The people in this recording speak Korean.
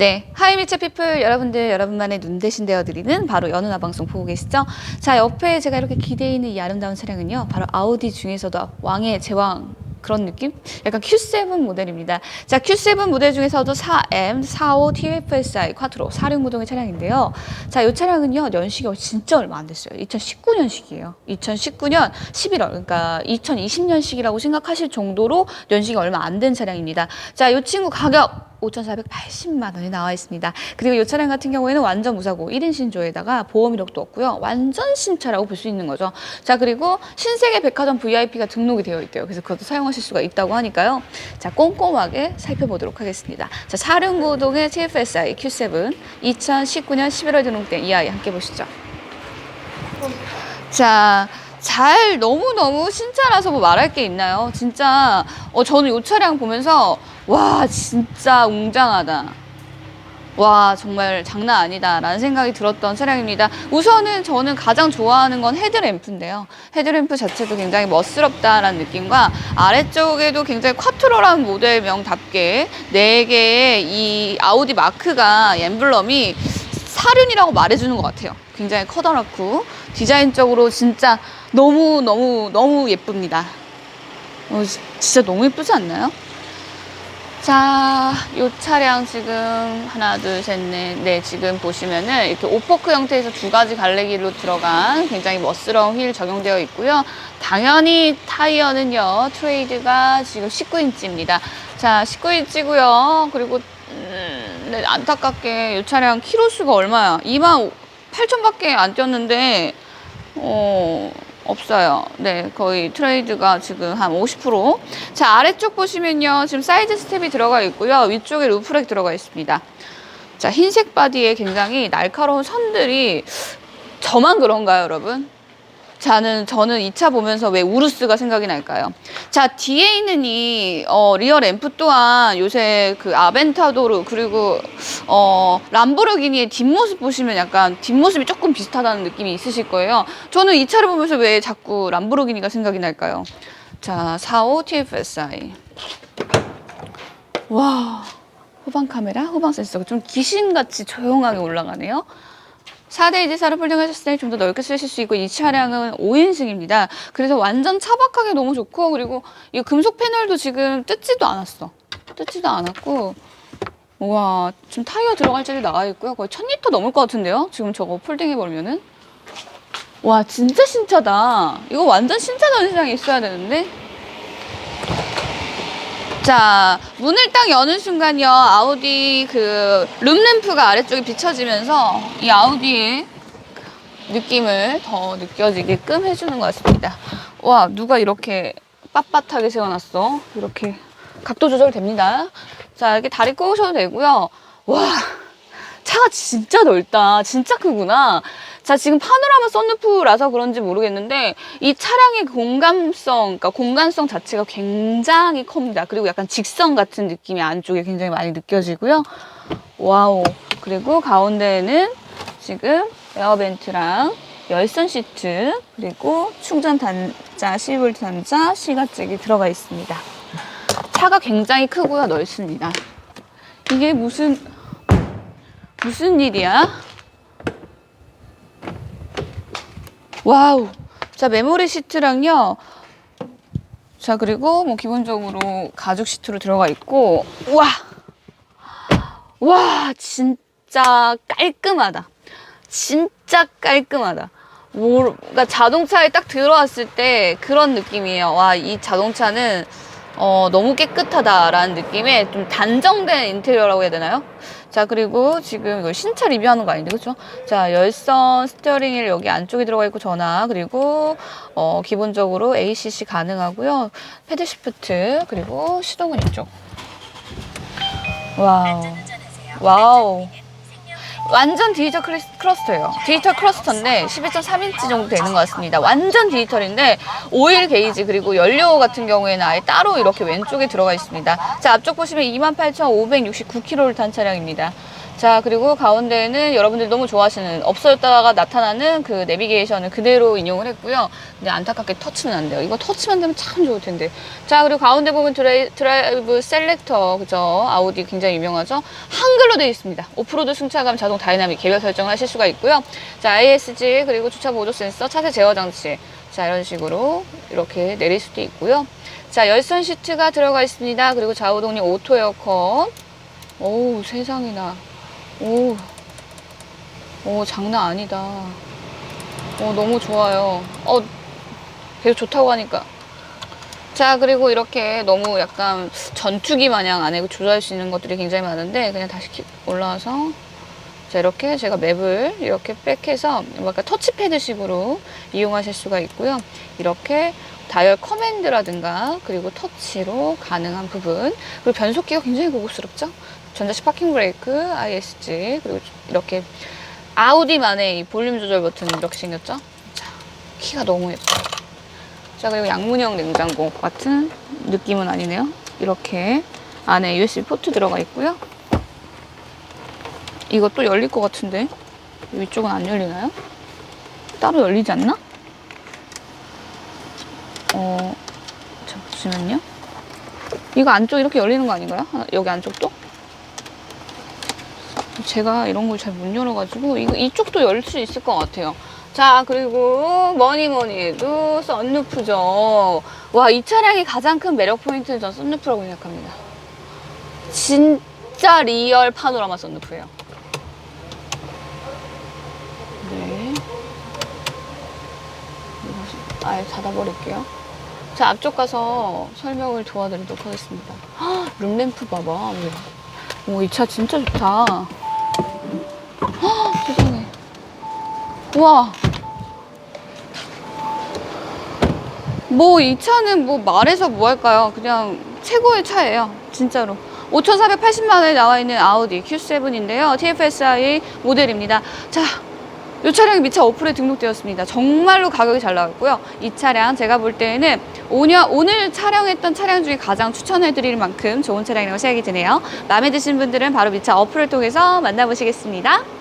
네, 하이미츠 피플 여러분들 여러분만의 눈 대신 되어드리는 바로 연은아 방송 보고 계시죠? 자, 옆에 제가 이렇게 기대해 있는 이 아름다운 차량은요, 바로 아우디 중에서도 왕의 제왕 그런 느낌? 약간 Q7 모델입니다. 자, Q7 모델 중에서도 4M, 45 TFSI 쿼트로 46무동의 차량인데요. 자, 이 차량은요, 연식이 진짜 얼마 안 됐어요. 2019년식이에요. 2019년 11월, 그러니까 2020년식이라고 생각하실 정도로 연식이 얼마 안 된 차량입니다. 자, 이 친구 가격 5,480만 원이 나와 있습니다. 그리고 이 차량 같은 경우에는 완전 무사고 1인 신조에다가 보험 이력도 없고요. 완전 신차라고 볼 수 있는 거죠. 자, 그리고 신세계 백화점 VIP가 등록이 되어 있대요. 그래서 그것도 사용하실 수가 있다고 하니까요. 자, 꼼꼼하게 살펴보도록 하겠습니다. 자, 사륜구동의 TFSI Q7 2019년 11월 등록된 이 아이 함께 보시죠. 자, 잘 너무너무 신차라서 뭐 말할 게 있나요? 진짜 어 저는 이 차량 보면서 와 진짜 웅장하다. 와 정말 장난 아니다 라는 생각이 들었던 차량입니다. 우선은 저는 가장 좋아하는 건 헤드램프인데요. 헤드램프 자체도 굉장히 멋스럽다라는 느낌과 아래쪽에도 굉장히 쿼트로라는 모델명답게 네 개의 이 아우디 마크가 엠블럼이 사륜이라고 말해주는 것 같아요. 굉장히 커다랗고 디자인적으로 진짜 너무 너무 너무 예쁩니다. 어, 지- 진짜 너무 예쁘지 않나요? 자, 이 차량 지금 하나, 둘, 셋, 넷, 네, 지금 보시면은 이렇게 오퍼크 형태에서 두 가지 갈래기로 들어간 굉장히 멋스러운 휠 적용되어 있고요. 당연히 타이어는요, 트레이드가 지금 19인치입니다. 자, 19인치고요. 그리고 음, 네, 안타깝게 이 차량 키로수가 얼마야? 2만 8천밖에 안 뛰었는데 어, 없어요. 네, 거의 트레이드가 지금 한 50%. 자, 아래쪽 보시면요. 지금 사이드 스텝이 들어가 있고요. 위쪽에 루프렉 들어가 있습니다. 자, 흰색 바디에 굉장히 날카로운 선들이 저만 그런가요, 여러분? 자는 저는 이 차 보면서 왜 우루스가 생각이 날까요? 자 뒤에 있는 이 어, 리어 램프 또한 요새 그 아벤타도르 그리고 어, 람보르기니의 뒷모습 보시면 약간 뒷모습이 조금 비슷하다는 느낌이 있으실 거예요. 저는 이 차를 보면서 왜 자꾸 람보르기니가 생각이 날까요? 자 45 TFSI 와 후방 카메라 후방 센서가 좀 귀신같이 조용하게 올라가네요. 4대 이지사를 폴딩하셨을 때 좀 더 넓게 쓰실 수 있고 이 차량은 5인승입니다. 그래서 완전 차박하기 너무 좋고 그리고 이 금속 패널도 지금 뜯지도 않았어. 뜯지도 않았고 우와 지금 타이어 들어갈 자리 나와 있고요. 거의 1000리터 넘을 것 같은데요. 지금 저거 폴딩해 보면은 와 진짜 신차다. 이거 완전 신차 전시장에 있어야 되는데 자, 문을 딱 여는 순간요, 아우디 그 룸램프가 아래쪽에 비춰지면서 이 아우디의 느낌을 더 느껴지게끔 해주는 것 같습니다. 와, 누가 이렇게 빳빳하게 세워놨어? 이렇게 각도 조절 됩니다. 자, 이렇게 다리 꼬셔도 되고요. 와, 차가 진짜 넓다. 진짜 크구나. 자, 지금 파노라마 썬루프라서 그런지 모르겠는데 이 차량의 공간성, 그러니까 공간성 자체가 굉장히 큽니다. 그리고 약간 직선 같은 느낌이 안쪽에 굉장히 많이 느껴지고요. 와우. 그리고 가운데에는 지금 에어벤트랑 열선 시트 그리고 충전 단자, 12V 단자, 시가잭이 들어가 있습니다. 차가 굉장히 크고요, 넓습니다. 이게 무슨 무슨 일이야? 와우. 자, 메모리 시트랑요. 자, 그리고 뭐 기본적으로 가죽 시트로 들어가 있고, 와! 와, 진짜 깔끔하다. 진짜 깔끔하다. 뭐, 그러니까 자동차에 딱 들어왔을 때 그런 느낌이에요. 와, 이 자동차는 어, 너무 깨끗하다라는 느낌의 좀 단정된 인테리어라고 해야 되나요? 자, 그리고 지금 이거 신차 리뷰하는 거 아닌데, 그쵸? 자, 열선 스티어링 휠 여기 안쪽에 들어가 있고 전화, 그리고 어, 기본적으로 ACC 가능하고요. 패드 시프트, 그리고 시동은 이쪽. 와우. 와우. 완전 디지털 크리스- 클러스터예요. 디지털 클러스터인데 11.3인치 정도 되는 것 같습니다. 완전 디지털인데 오일 게이지 그리고 연료 같은 경우에는 아예 따로 이렇게 왼쪽에 들어가 있습니다. 자 앞쪽 보시면 28,569km를 탄 차량입니다. 자, 그리고 가운데는 여러분들이 너무 좋아하시는 없어졌다가 나타나는 그 내비게이션을 그대로 인용을 했고요. 근데 안타깝게 터치는 안 돼요. 이거 터치만 되면 참 좋을 텐데. 자, 그리고 가운데 보면 드라이, 드라이브 셀렉터, 그죠? 아우디 굉장히 유명하죠? 한글로 되어 있습니다. 오프로드 승차감 자동 다이나믹 개별 설정을 하실 수가 있고요. 자, ISG, 그리고 주차 보조 센서, 차세 제어 장치. 자, 이런 식으로 이렇게 내릴 수도 있고요. 자, 열선 시트가 들어가 있습니다. 그리고 좌우 독립 오토 에어컨. 오우, 세상이나. 오, 오, 장난 아니다. 오, 너무 좋아요. 어, 계속 좋다고 하니까. 자, 그리고 이렇게 너무 약간 전투기 마냥 안에 조절할 수 있는 것들이 굉장히 많은데, 그냥 다시 키- 올라와서. 자, 이렇게 제가 맵을 이렇게 백해서 약간 터치패드식으로 이용하실 수가 있고요. 이렇게 다이얼 커맨드라든가 그리고 터치로 가능한 부분. 그리고 변속기가 굉장히 고급스럽죠? 전자식 파킹 브레이크 ISG 그리고 이렇게 아우디만의 이 볼륨 조절 버튼 이렇게 생겼죠? 자 키가 너무 예뻐요. 자 그리고 양문형 냉장고 같은 느낌은 아니네요. 이렇게 안에 USB 포트 들어가 있고요 이것도 열릴 것 같은데 위쪽은 안 열리나요? 따로 열리지 않나? 어, 잠시만요. 이거 안쪽 이렇게 열리는 거 아닌가요? 하나- 여기 안쪽도? 제가 이런 걸 잘 못 열어가지고 이거 이쪽도 열 수 있을 것 같아요. 자 그리고 뭐니 뭐니 해도 썬루프죠. 와 이 차량의 가장 큰 매력 포인트는 전 썬루프라고 생각합니다. 진짜 리얼 파노라마 썬루프예요. 네. 이거 아예 닫아버릴게요. 자, 앞쪽 가서 설명을 도와드리도록 하겠습니다. 헉, 룸램프 봐봐. 오, 이 차 진짜 좋다. 헉, 세상에. 우와. 뭐, 이 차는 뭐 말해서 뭐 할까요? 그냥 최고의 차예요. 진짜로. 5,480만 원에 나와 있는 아우디 Q7인데요. TFSI 모델입니다. 자, 이 차량이 미차 어플에 등록되었습니다. 정말로 가격이 잘 나왔고요. 이 차량 제가 볼 때에는 오늘, 오늘 촬영했던 차량 중에 가장 추천해드릴 만큼 좋은 차량이라고 생각이 드네요. 마음에 드신 분들은 바로 미차 어플을 통해서 만나보시겠습니다.